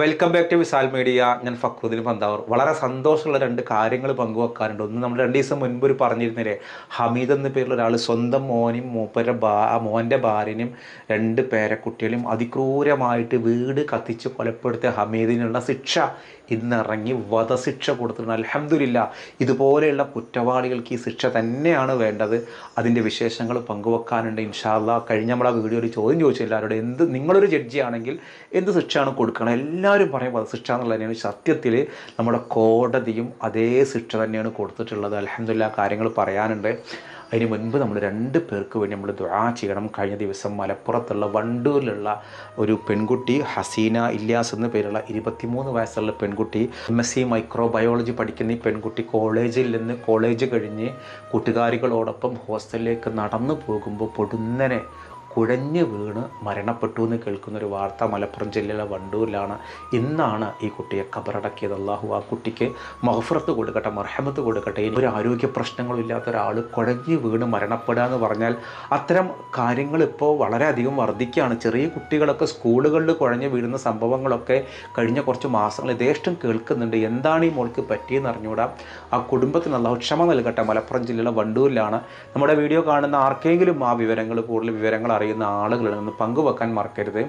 Welcome back to Visal media ഞാൻ ഫക്രുദ്ദീൻ പന്താവൂർ. വളരെ സന്തോഷമുള്ള രണ്ട് കാര്യങ്ങൾ പങ്കുവെക്കാറുണ്ട്. ഒന്ന് നമ്മൾ രണ്ട് ദിവസം മുൻപ് ഒരു പറഞ്ഞിരുന്നില്ലേ ഹമീദ് എന്ന പേരിലുള്ള ഒരാൾ സ്വന്തം മോനും മൂപ്പരുടെ ബാ മോന്റെ ഭാര്യനും രണ്ട് പേരക്കുട്ടികളും അതിക്രൂരമായിട്ട് വീട് കത്തിച്ച് കൊലപ്പെടുത്തിയ ഹമീദിനുള്ള ശിക്ഷ ഇന്നിറങ്ങി വധശിക്ഷ കൊടുത്തിട്ടുണ്ട്. അലഹമില്ല ഇതുപോലെയുള്ള കുറ്റവാളികൾക്ക് ഈ ശിക്ഷ തന്നെയാണ് വേണ്ടത്. അതിന്റെ വിശേഷങ്ങൾ പങ്കുവെക്കാനുണ്ട്. ഇൻഷാല്ല കഴിഞ്ഞ നമ്മൾ ആ വീഡിയോയിൽ ചോദ്യം ചോദിച്ചു അവരോട് എന്ത് നിങ്ങളൊരു ജഡ്ജി ആണെങ്കിൽ എന്ത് ശിക്ഷയാണ് കൊടുക്കണം? എല്ലാവരും പറയും വധശിക്ഷ എന്നുള്ളത് തന്നെയാണ്. സത്യത്തിൽ നമ്മുടെ കോടതിയും അതേ ശിക്ഷ തന്നെയാണ് കൊടുത്തിട്ടുള്ളത്. അലഹമില്ല കാര്യങ്ങൾ പറയാനുണ്ട്. അതിന് മുൻപ് നമ്മൾ രണ്ട് പേർക്ക് വേണ്ടി നമ്മൾ ദുആ ചെയ്യണം. കഴിഞ്ഞ ദിവസം മലപ്പുറത്തുള്ള വണ്ടൂരിലുള്ള ഒരു പെൺകുട്ടി ഹസീന ഇല്യാസ് എന്ന പേരുള്ള ഇരുപത്തിമൂന്ന് വയസ്സുള്ള പെൺകുട്ടി എം എസ് സി മൈക്രോബയോളജി പഠിക്കുന്ന ഈ പെൺകുട്ടി കോളേജിൽ നിന്ന് കോളേജ് കഴിഞ്ഞ് കൂട്ടുകാരികളോടൊപ്പം ഹോസ്റ്റലിലേക്ക് നടന്നു പോകുമ്പോൾ പൊടുന്നനെ കുഴഞ്ഞു വീണ് മരണപ്പെട്ടു എന്ന് കേൾക്കുന്ന ഒരു വാർത്ത മലപ്പുറം ജില്ലയിലെ വണ്ടൂരിലാണ്. ഇന്നാണ് ഈ കുട്ടിയെ കബറടക്കിയത് അള്ളാഹു ആ കുട്ടിക്ക് മഹഫറത്ത് കൊടുക്കട്ടെ മർഹമത്ത് കൊടുക്കട്ടെ. ഇനി ഒരു ആരോഗ്യ പ്രശ്നങ്ങളും ഇല്ലാത്ത ഒരാൾ കുഴഞ്ഞു വീണ് മരണപ്പെടുക എന്ന് പറഞ്ഞാൽ അത്തരം കാര്യങ്ങൾ ഇപ്പോൾ വളരെയധികം വർദ്ധിക്കുകയാണ്. ചെറിയ കുട്ടികളൊക്കെ സ്കൂളുകളിൽ കുഴഞ്ഞു വീഴുന്ന സംഭവങ്ങളൊക്കെ കഴിഞ്ഞ കുറച്ച് മാസങ്ങൾ യഥേഷ്ടം കേൾക്കുന്നുണ്ട്. എന്താണ് ഈ മോൾക്ക് പറ്റിയെന്ന് അറിഞ്ഞുകൂടാ? ആ കുടുംബത്തിന് അള്ളാഹു ക്ഷമ നൽകട്ടെ. മലപ്പുറം ജില്ലയിലെ വണ്ടൂരിലാണ്. നമ്മുടെ വീഡിയോ കാണുന്ന ആർക്കെങ്കിലും ആ വിവരങ്ങൾ കൂടുതൽ വിവരങ്ങൾ അറിയുന്ന ആളുകളിൽ നിന്ന് പങ്കുവെക്കാൻ മറക്കരുത്.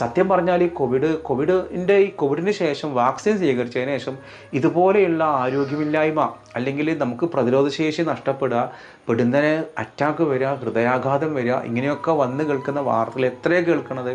സത്യം പറഞ്ഞാൽ ഈ കോവിഡ് കോവിഡിന്റെ ഈ കോവിഡിന് ശേഷം വാക്സിൻ സ്വീകരിച്ചതിന് ശേഷം ഇതുപോലെയുള്ള ആരോഗ്യമില്ലായ്മ അല്ലെങ്കിൽ നമുക്ക് പ്രതിരോധശേഷി നഷ്ടപ്പെടുക പെടുന്നതിന് അറ്റാക്ക് വരിക ഹൃദയാഘാതം വരിക ഇങ്ങനെയൊക്കെ വന്ന് കേൾക്കുന്ന വാർത്തകൾ എത്രയാണ് കേൾക്കുന്നത്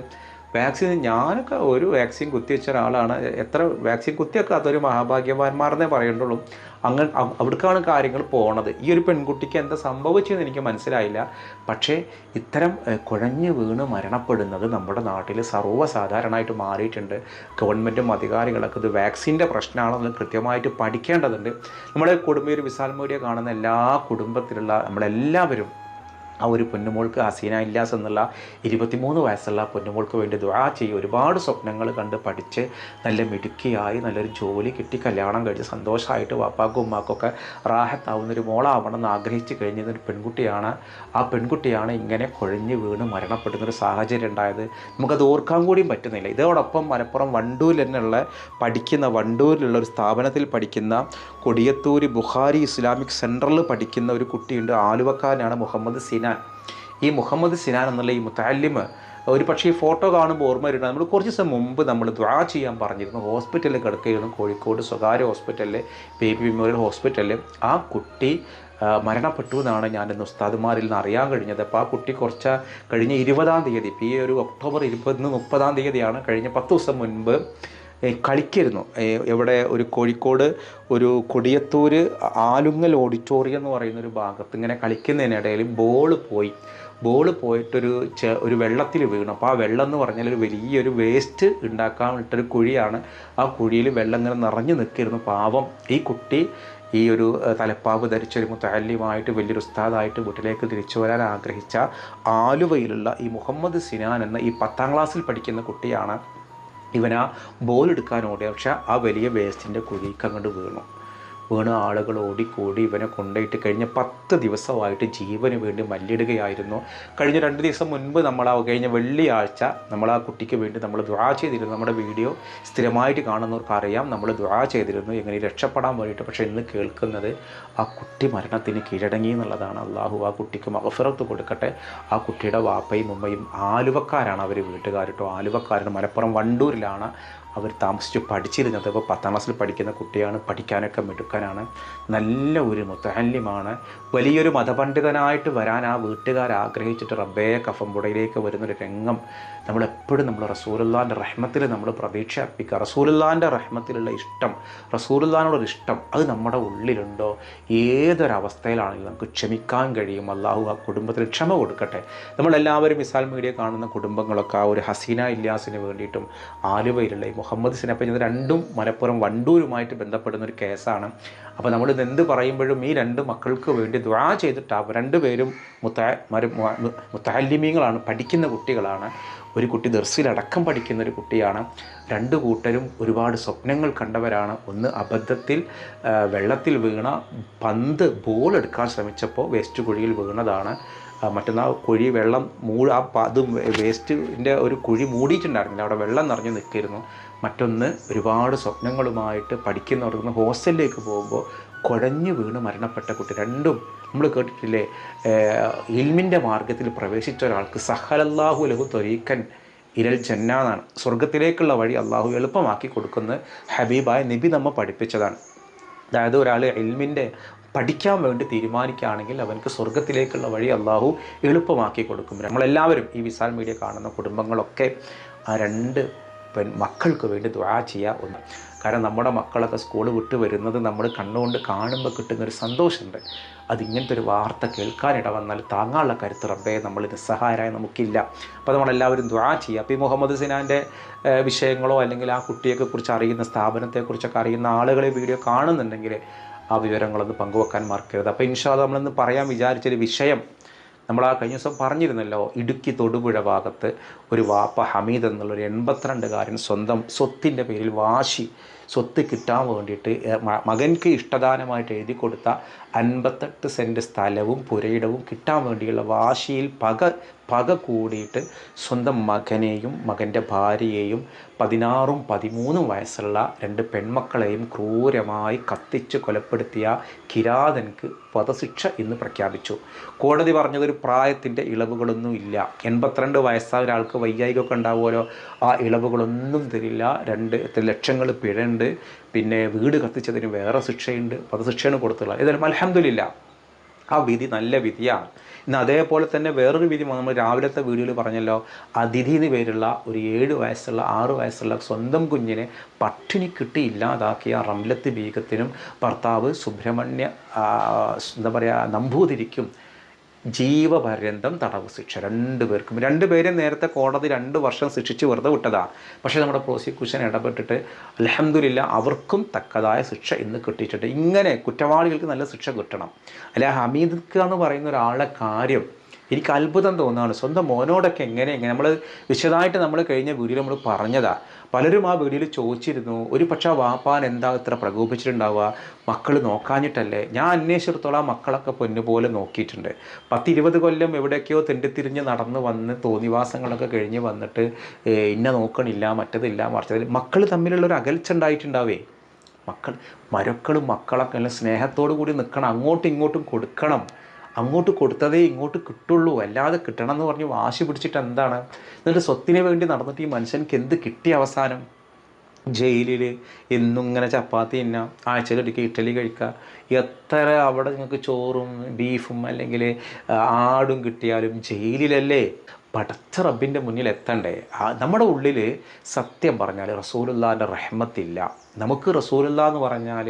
വാക്സിൻ ഞാനൊക്കെ ഒരു വാക്സിൻ കുത്തിവെച്ച ഒരാളാണ്. എത്ര വാക്സിൻ കുത്തിയൊക്കെ ഒരു മഹാഭാഗ്യവാന്മാരെന്നേ പറയേണ്ടുള്ളൂ അങ്ങനെ അവ- അവിടേക്കാണ് കാര്യങ്ങൾ പോണത്. ഈ ഒരു പെൺകുട്ടിക്ക് എന്താ സംഭവിച്ചതെന്ന് എനിക്ക് മനസ്സിലായില്ല. പക്ഷേ ഇത്തരം കുഴഞ്ഞു വീണ് മരണപ്പെടുന്നത് നമ്മുടെ നാട്ടിൽ സർവസാധാരണമായിട്ട് മാറിയിട്ടുണ്ട്. ഗവൺമെന്റും അധികാരികളൊക്കെ ഇത് വാക്സിന്റെ പ്രശ്നമാണെന്ന് കൃത്യമായിട്ട് പഠിക്കേണ്ടതുണ്ട്. നമ്മുടെ കുടുംബ ഒരു വിശാൽ കാണുന്ന എല്ലാ കുടുംബത്തിലുള്ള നമ്മളെല്ലാവരും ആ ഒരു പൊന്നുമോൾക്ക് ഹസീന ഇല്ലാസ് എന്നുള്ള ഇരുപത്തിമൂന്ന് വയസ്സുള്ള പൊന്നുമോൾക്ക് വേണ്ടി ദുആ ചെയ്യും. ഒരുപാട് സ്വപ്നങ്ങൾ കണ്ട് പഠിച്ച് നല്ല മിടുക്കിയായി നല്ലൊരു ജോലി കിട്ടി കല്യാണം കഴിച്ച് സന്തോഷമായിട്ട് വാപ്പാക്കും ഉമ്മാക്കൊക്കെ റാഹത്താവുന്ന ഒരു മോളാവണം എന്ന് ആഗ്രഹിച്ച് കഴിഞ്ഞതൊരു പെൺകുട്ടിയാണ്. ആ പെൺകുട്ടിയാണ് ഇങ്ങനെ കുഴഞ്ഞ് വീണ് മരണപ്പെടുന്ന ഒരു സാഹചര്യം ഉണ്ടായത്. നമുക്കത് ഓർക്കാൻ കൂടിയും പറ്റുന്നില്ല. ഇതോടൊപ്പം മലപ്പുറം വണ്ടൂരിൽ തന്നെയുള്ള പഠിക്കുന്ന വണ്ടൂരിലുള്ള ഒരു സ്ഥാപനത്തിൽ പഠിക്കുന്ന കൊടിയത്തൂര് ബുഹാരി ഇസ്ലാമിക് സെന്ററിൽ പഠിക്കുന്ന ഒരു കുട്ടിയുണ്ട്. ആലുവക്കാരനാണ് മുഹമ്മദ് സിനാൻ ഈ മുഹമ്മദ് സിനാൻ എന്നുള്ള ഈ മുത്താലിമ് ഒരു പക്ഷേ ഈ ഫോട്ടോ കാണുമ്പോൾ ഓർമ്മ വരുന്നത് നമ്മൾ കുറച്ച് ദിവസം മുമ്പ് നമ്മൾ ദ്വാ ചെയ്യാൻ പറഞ്ഞിരുന്നു. ഹോസ്പിറ്റലിൽ കിടക്കുകയാണ് കോഴിക്കോട് സ്വകാര്യ ഹോസ്പിറ്റലിൽ ബേബി മെമ്മോറിയൽ ഹോസ്പിറ്റലിൽ ആ കുട്ടി മരണപ്പെട്ടു എന്നാണ് ഞാൻ ഇന്ന് ഉസ്താദുമാരിൽ നിന്ന് അറിയാൻ കഴിഞ്ഞത്. അപ്പോൾ ആ കുട്ടി കുറച്ച് കഴിഞ്ഞ ഇരുപതാം തീയതി ഇപ്പോൾ ഈ ഒരു ഒക്ടോബർ ഇരുപതിന് മുപ്പതാം തീയതിയാണ് കഴിഞ്ഞ പത്ത് ദിവസം മുൻപ് കളിക്കരുന്നു എവിടെ ഒരു കോഴിക്കോട് ഒരു കൊടിയത്തൂർ ആലുങ്ങൽ ഓഡിറ്റോറിയം എന്ന് പറയുന്ന ഒരു ഭാഗത്ത് ഇങ്ങനെ കളിക്കുന്നതിനിടയിൽ ബോൾ പോയി. ബോൾ പോയിട്ടൊരു ചെ ഒരു വെള്ളത്തിൽ വീണു. അപ്പോൾ ആ വെള്ളം എന്ന് പറഞ്ഞാൽ ഒരു വലിയൊരു വേസ്റ്റ് ഉണ്ടാക്കാൻ ഇട്ടൊരു കുഴിയാണ്. ആ കുഴിയിൽ വെള്ളം ഇങ്ങനെ നിറഞ്ഞു നിൽക്കിയിരുന്നു. പാവം ഈ കുട്ടി ഈ ഒരു തലപ്പാവ് ധരിച്ചൊരു ഒരു മുത്തല്യമായിട്ട് വലിയൊരു ഉസ്താദായിട്ട് വീട്ടിലേക്ക് തിരിച്ചു വരാൻ ആഗ്രഹിച്ച ആലുവയിലുള്ള ഈ മുഹമ്മദ് സിനാൻ എന്ന ഈ പത്താം ക്ലാസ്സിൽ പഠിക്കുന്ന കുട്ടിയാണ്. ഇവൻ ആ ബോൾ ഓടിയ പക്ഷേ ആ വലിയ വേസ്റ്റിന്റെ കുഴിക്ക് അങ്ങോട്ട് വീണു. വീണ് ആളുകൾ ഓടിക്കൂടി ഇവനെ കൊണ്ടുപോയിട്ട് കഴിഞ്ഞ പത്ത് ദിവസമായിട്ട് ജീവന് വേണ്ടി മല്ലിടുകയായിരുന്നു. കഴിഞ്ഞ രണ്ട് ദിവസം മുൻപ് നമ്മൾ ആ കഴിഞ്ഞ വെള്ളിയാഴ്ച നമ്മൾ ആ കുട്ടിക്ക് വേണ്ടി നമ്മൾ ദ്വാ ചെയ്തിരുന്നു. നമ്മുടെ വീഡിയോ സ്ഥിരമായിട്ട് കാണുന്നവർക്ക് അറിയാം. നമ്മൾ ദ്വാ ചെയ്തിരുന്നു. എങ്ങനെ രക്ഷപ്പെടാൻ വേണ്ടിയിട്ട് പക്ഷേ ഇന്ന് കേൾക്കുന്നത് ആ കുട്ടി മരണത്തിന് കീഴടങ്ങി എന്നുള്ളതാണ്. അള്ളാഹു ആ കുട്ടിക്ക് മഹഫിറത്ത് കൊടുക്കട്ടെ. ആ കുട്ടിയുടെ വാപ്പയും ഉമ്മയും ആലുവക്കാരാണ് അവർ വീട്ടുകാരിട്ടോ ആലുവക്കാരാണ് മലപ്പുറം വണ്ടൂരിലാണ് അവർ താമസിച്ച് പഠിച്ചിരുന്നത്. അതിപ്പോൾ പത്താം ക്ലാസ്സിൽ പഠിക്കുന്ന കുട്ടിയാണ് പഠിക്കാനൊക്കെ മിടുക്കനാണ് നല്ല ഒരു മുത്തഹല്യമാണ്. വലിയൊരു മതപണ്ഡിതനായിട്ട് വരാൻ ആ വീട്ടുകാർ ആഗ്രഹിച്ചിട്ട് റബ്ബേ കഫമ്പുടയിലേക്ക് വരുന്നൊരു രംഗം നമ്മളെപ്പോഴും നമ്മൾ റസൂലുള്ളാന്റെ റഹ്മത്തിൽ നമ്മൾ പ്രതീക്ഷ അർപ്പിക്കുക. റസൂലുള്ളാന്റെ റഹ്മത്തിലുള്ള ഇഷ്ടം റസൂലുള്ളാനോടൊരു ഇഷ്ടം അത് നമ്മുടെ ഉള്ളിലുണ്ടോ? ഏതൊരവസ്ഥയിലാണെങ്കിലും നമുക്ക് ക്ഷമിക്കാൻ കഴിയും. അള്ളാഹു ആ കുടുംബത്തിന് ക്ഷമ കൊടുക്കട്ടെ. നമ്മളെല്ലാവരും മിസാൽ മീഡിയ കാണുന്ന കുടുംബങ്ങളൊക്കെ ആ ഒരു ഹസീന ഇല്ലാസിന് വേണ്ടിയിട്ടും ആലുവയിലുള്ള മുഹമ്മദ് സിനപ്പൻ ഇത് രണ്ടും മലപ്പുറം വണ്ടൂരുമായിട്ട് ബന്ധപ്പെടുന്ന ഒരു കേസാണ്. അപ്പോൾ നമ്മൾ ഇത് എന്ത് പറയുമ്പോഴും ഈ രണ്ട് മക്കൾക്ക് വേണ്ടി ദ്വാ ചെയ്തിട്ട് അവർ രണ്ടുപേരും മുത്താ മുത്താലിമീങ്ങളാണ് പഠിക്കുന്ന കുട്ടികളാണ്. ഒരു കുട്ടി ദർസിലടക്കം പഠിക്കുന്ന ഒരു കുട്ടിയാണ്. രണ്ട് കൂട്ടരും ഒരുപാട് സ്വപ്നങ്ങൾ കണ്ടവരാണ്. ഒന്ന് അബദ്ധത്തിൽ വെള്ളത്തിൽ വീണ പന്ത് ബോൾ എടുക്കാൻ ശ്രമിച്ചപ്പോൾ വേസ്റ്റ് കുഴിയിൽ വീണതാണ്. മറ്റന്നാ കുഴി വെള്ളം മൂ ആ അത് വേസ്റ്റിന്റെ ഒരു കുഴി മൂടിയിട്ടുണ്ടായിരുന്നില്ല. അവിടെ വെള്ളം നിറഞ്ഞു നിൽക്കിയിരുന്നു. മറ്റൊന്ന് ഒരുപാട് സ്വപ്നങ്ങളുമായിട്ട് പഠിക്കുന്നവർക്ക് ഹോസ്റ്റലിലേക്ക് പോകുമ്പോൾ കുഴഞ്ഞു വീണ് മരണപ്പെട്ട കുട്ടി. രണ്ടും നമ്മൾ കേട്ടിട്ടില്ലേ? ഇൽമിന്റെ മാർഗത്തിൽ പ്രവേശിച്ച ഒരാൾക്ക് സഹലല്ലാഹു ലഹു തൊരീക്കൻ ഇരൽ ചെന്നാന്നാണ് സ്വർഗത്തിലേക്കുള്ള വഴി അള്ളാഹു എളുപ്പമാക്കി കൊടുക്കുന്ന ഹബീബായ നബി നമ്മ പഠിപ്പിച്ചതാണ്. അതായത് ഒരാൾ എൽമിന്റെ പഠിക്കാൻ വേണ്ടി തീരുമാനിക്കുകയാണെങ്കിൽ അവനക്ക് സ്വർഗത്തിലേക്കുള്ള വഴി അള്ളാഹു എളുപ്പമാക്കി കൊടുക്കും. നമ്മളെല്ലാവരും ഈ വിശാൽ മീഡിയ കാണുന്ന കുടുംബങ്ങളൊക്കെ ആ രണ്ട് പെൺ മക്കൾക്ക് വേണ്ടി ദ്വാ ചെയ്യുക ഒന്ന്. കാരണം നമ്മുടെ മക്കളൊക്കെ സ്കൂൾ വിട്ട് വരുന്നത് നമ്മൾ കണ്ണുകൊണ്ട് കാണുമ്പോൾ കിട്ടുന്നൊരു സന്തോഷമുണ്ട്. അതിങ്ങനത്തെ ഒരു വാർത്ത കേൾക്കാനിട വന്നാൽ താങ്ങാനുള്ള കരുത്ത് റബ്ബേ നമ്മൾ നിസ്സഹായരായ നമുക്കില്ല. അപ്പോൾ നമ്മളെല്ലാവരും ദ്വാ ചെയ്യുക അപ്പോൾ ഈ മുഹമ്മദ് സിനാന്റെ വിഷയങ്ങളോ അല്ലെങ്കിൽ ആ കുട്ടിയെക്കുറിച്ച് കുറിച്ച് അറിയുന്ന സ്ഥാപനത്തെക്കുറിച്ചൊക്കെ അറിയുന്ന ആളുകളെ വീഡിയോ കാണുന്നുണ്ടെങ്കിൽ ആ വിവരങ്ങളൊന്ന് പങ്കുവെക്കാൻ മറക്കരുത്. അപ്പോൾ ഇൻഷാ നമ്മളിന്ന് പറയാൻ വിചാരിച്ചൊരു വിഷയം നമ്മൾ ആ കഴിഞ്ഞ ദിവസം പറഞ്ഞിരുന്നല്ലോ ഇടുക്കി തൊടുപുഴ ഭാഗത്ത് ഒരു വാപ്പ ഹമീദ് എന്നുള്ളൊരു എൺപത്തിരണ്ടുകാരൻ സ്വന്തം സ്വത്തിന്റെ പേരിൽ വാശി സ്വത്ത് കിട്ടാൻ വേണ്ടിയിട്ട് മകൻക്ക് ഇഷ്ടദാനമായിട്ട് എഴുതി കൊടുത്ത അൻപത്തെട്ട് സെന്റ് സ്ഥലവും പുരയിടവും കിട്ടാൻ വേണ്ടിയുള്ള വാശിയിൽ പക പക കൂടിയിട്ട് സ്വന്തം മകനെയും മകന്റെ ഭാര്യയെയും പതിനാറും പതിമൂന്നും വയസ്സുള്ള രണ്ട് പെൺമക്കളെയും ക്രൂരമായി കത്തിച്ച് കൊലപ്പെടുത്തിയ കിരാതൻക്ക് വധശിക്ഷ ഇന്ന് പ്രഖ്യാപിച്ചു. കോടതി പറഞ്ഞതൊരു പ്രായത്തിന്റെ ഇളവുകളൊന്നും ഇല്ല. എൺപത്തിരണ്ട് വയസ്സായ ഒരാൾക്ക് വൈകാരികമൊക്കെ ഉണ്ടാവുമല്ലോ. ആ ഇളവുകളൊന്നും തരില്ല. രണ്ട് ലക്ഷങ്ങൾ പിഴയുണ്ട്. പിന്നെ വീട് കത്തിച്ചതിന് വേറെ ശിക്ഷയുണ്ട്. വധശിക്ഷയാണ് കൊടുത്തുള്ളത്. ഇതൊരു അലഹമില്ല ആ വിധി നല്ല വിധിയാണ്. ഇന്ന് അതേപോലെ തന്നെ വേറൊരു വിധി നമ്മൾ രാവിലത്തെ വീഡിയോയിൽ പറഞ്ഞല്ലോ അതിഥി എന്ന് പേരുള്ള ഒരു ഏഴ് വയസ്സുള്ള ആറ് വയസ്സുള്ള സ്വന്തം കുഞ്ഞിനെ പട്ടിണി കിട്ടി ഇല്ലാതാക്കിയ റംലത്ത് ബീഗത്തിനും ഭർത്താവ് സുബ്രഹ്മണ്യ എന്താ പറയുക നമ്പൂതിരിക്കും. ജീവപര്യന്തം തടവ് ശിക്ഷ. രണ്ടു പേർക്കും. രണ്ടുപേരും നേരത്തെ കോടതി രണ്ട് വർഷം ശിക്ഷിച്ച് വെറുതെ വിട്ടതാണ്. പക്ഷേ നമ്മുടെ പ്രോസിക്യൂഷൻ ഇടപെട്ടിട്ട് അലഹമില്ല അവർക്കും തക്കതായ ശിക്ഷ ഇന്ന് കിട്ടിയിട്ടുണ്ട്. ഇങ്ങനെ കുറ്റവാളികൾക്ക് നല്ല ശിക്ഷ കിട്ടണം. അല്ലെ ഹമീദ് എന്ന് പറയുന്ന ഒരാളുടെ കാര്യം എനിക്ക് അത്ഭുതം തോന്നുകയാണ്. സ്വന്തം മോനോടൊക്കെ എങ്ങനെ എങ്ങനെ നമ്മൾ വിശദമായിട്ട് നമ്മൾ കഴിഞ്ഞ വീഡിയോയിൽ നമ്മൾ പറഞ്ഞതാ. പലരും ആ വീഡിയോയിൽ ചോദിച്ചിരുന്നു ഒരു പക്ഷേ വാപ്പാൻ എന്താ ഇത്ര പ്രകോപിച്ചിട്ടുണ്ടാവുക? മക്കൾ നോക്കാഞ്ഞിട്ടല്ലേ? ഞാൻ അന്വേഷിച്ചിടത്തോളം മക്കളൊക്കെ പൊന്നുപോലെ നോക്കിയിട്ടുണ്ട്. പത്ത് ഇരുപത് കൊല്ലം എവിടെയൊക്കെയോ തെണ്ടിത്തിരിഞ്ഞ് നടന്ന് വന്ന് തോന്നിവാസങ്ങളൊക്കെ കഴിഞ്ഞ് വന്നിട്ട് ഇന്ന നോക്കണില്ല മറ്റതില്ല മറിച്ചതിൽ മക്കൾ തമ്മിലുള്ള ഒരു അകൽച്ച ഉണ്ടായിട്ടുണ്ടാവേ. മക്കൾ മരക്കളും മക്കളൊക്കെ സ്നേഹത്തോടു കൂടി നിൽക്കണം അങ്ങോട്ടും ഇങ്ങോട്ടും കൊടുക്കണം. അങ്ങോട്ട് കൊടുത്തതേ ഇങ്ങോട്ട് കിട്ടുള്ളൂ. അല്ലാതെ കിട്ടണം എന്ന് പറഞ്ഞ് വാശി പിടിച്ചിട്ട് എന്താണ്? എന്നിട്ട് സ്വത്തിന് വേണ്ടി നടന്നിട്ട് ഈ മനുഷ്യൻക്ക് എന്ത് കിട്ടിയ അവസാനം? ജയിലിൽ എന്നും ഇങ്ങനെ ചപ്പാത്തി തിന്ന ആഴ്ചയിലൊരിക്കൽ ഇഡ്ഡലി കഴിക്കുക എത്ര അവിടെ നിങ്ങൾക്ക് ചോറും ബീഫും അല്ലെങ്കിൽ ആടും കിട്ടിയാലും ജയിലിലല്ലേ? പടച്ച റബ്ബിന്റെ മുന്നിൽ എത്തണ്ടേ? നമ്മുടെ ഉള്ളിൽ സത്യം പറഞ്ഞാൽ റസൂലുല്ലാന്റെ റഹ്മത്തില്ല. നമുക്ക് റസൂലുള്ള എന്ന് പറഞ്ഞാൽ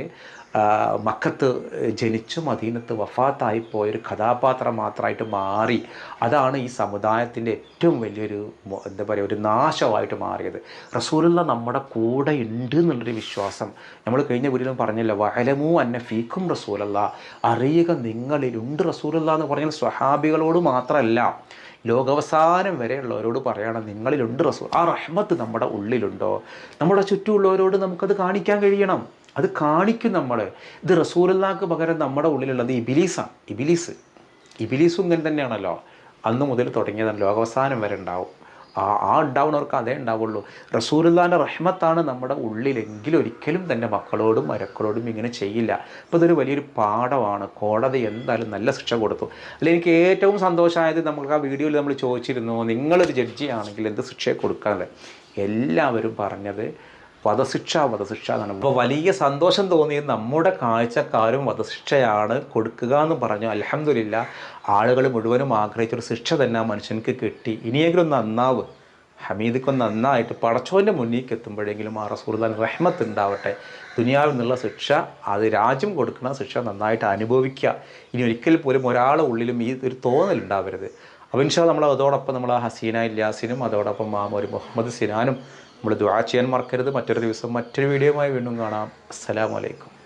മക്കത്ത് ജനിച്ചു മദീനത്ത് വഫാത്തായി പോയൊരു കഥാപാത്രം മാത്രമായിട്ട് മാറി. അതാണ് ഈ സമുദായത്തിന്റെ ഏറ്റവും വലിയൊരു എന്താ പറയുക ഒരു നാശമായിട്ട് മാറിയത്. റസൂലുള്ള നമ്മുടെ കൂടെ ഉണ്ട് എന്നുള്ളൊരു വിശ്വാസം. നമ്മൾ കഴിഞ്ഞ വീട്ടിലും പറഞ്ഞല്ലോ വഹലമു അന്ന ഫീക്കും റസൂലല്ല. അറിയുക നിങ്ങളിലുണ്ട് റസൂലുള്ള എന്ന് പറഞ്ഞാൽ സ്വഹാബികളോട് മാത്രമല്ല ലോകവസാനം വരെയുള്ളവരോട് പറയണം നിങ്ങളിലുണ്ട് റസൂൽ. ആ റഹ്മത്ത് നമ്മുടെ ഉള്ളിലുണ്ടോ? നമ്മുടെ ചുറ്റുമുള്ളവരോട് നമുക്കത് കാണിക്കാൻ കഴിയണം. അത് കാണിക്കും നമ്മൾ ഇത് റസൂലുള്ളാക്ക് പകരം നമ്മുടെ ഉള്ളിലുള്ളത് ഇബിലീസാണ് ഇബിലീസ്. ഇബിലീസും ഇങ്ങനെ തന്നെയാണല്ലോ. അന്ന് മുതൽ തുടങ്ങിയതാണ്. ലോകാവസാനം വരെ ഉണ്ടാവും. ആ ആ ഉണ്ടാവുന്നവർക്ക് അതേ ഉണ്ടാവുള്ളൂ. റസൂലുല്ലാന്റെ റഹ്മത്താണ് നമ്മുടെ ഉള്ളിലെങ്കിലും ഒരിക്കലും തന്നെ മക്കളോടും മരക്കളോടും ഇങ്ങനെ ചെയ്യില്ല. അപ്പോൾ ഇതൊരു വലിയൊരു പാഠമാണ്. കോടതി എന്തായാലും നല്ല ശിക്ഷ കൊടുത്തു. അല്ല എനിക്ക് ഏറ്റവും സന്തോഷമായത് നമുക്ക് ആ വീഡിയോയിൽ നമ്മൾ ചോദിച്ചിരുന്നു നിങ്ങളൊരു ജഡ്ജിയാണെങ്കിൽ എന്ത് ശിക്ഷയെ കൊടുക്കാതെ എല്ലാവരും പറഞ്ഞത് വധശിക്ഷ വധശിക്ഷ എന്നാണ് അപ്പോൾ വലിയ സന്തോഷം തോന്നി നമ്മുടെ കാഴ്ചക്കാരും വധശിക്ഷയാണ് കൊടുക്കുക എന്ന് പറഞ്ഞു. അലഹമില്ല ആളുകൾ മുഴുവനും ആഗ്രഹിച്ചൊരു ശിക്ഷ തന്നെ ആ മനുഷ്യനക്ക് കിട്ടി. ഇനിയെങ്കിലും നന്നാവ് ഹമീദിക്ക് നന്നായിട്ട് പടച്ചോന്റെ മുന്നിലേക്ക് എത്തുമ്പോഴെങ്കിലും ആ റസൂർദാൻ റഹ്മത്ത് ഉണ്ടാവട്ടെ. ദുനിയാവിൽ നിന്നുള്ള ശിക്ഷ അത് രാജ്യം കൊടുക്കുന്ന ശിക്ഷ നന്നായിട്ട് അനുഭവിക്കുക. ഇനി ഒരിക്കൽ പോലും ഒരാളെ ഉള്ളിലും ഈ ഒരു തോന്നലുണ്ടാവരുത് ഉണ്ടാവരുത്. ഇൻഷാ നമ്മൾ അതോടൊപ്പം നമ്മൾ ഹസീന ഇല്ലാസിനും അതോടൊപ്പം മാമൊരു മുഹമ്മദ് സിനാനും നമ്മൾ ദുവാ ചെയ്യാൻ മറക്കരുത്. മറ്റൊരു ദിവസം മറ്റൊരു വീഡിയോയുമായി വീണ്ടും കാണാം. അസ്സലാമലൈക്കും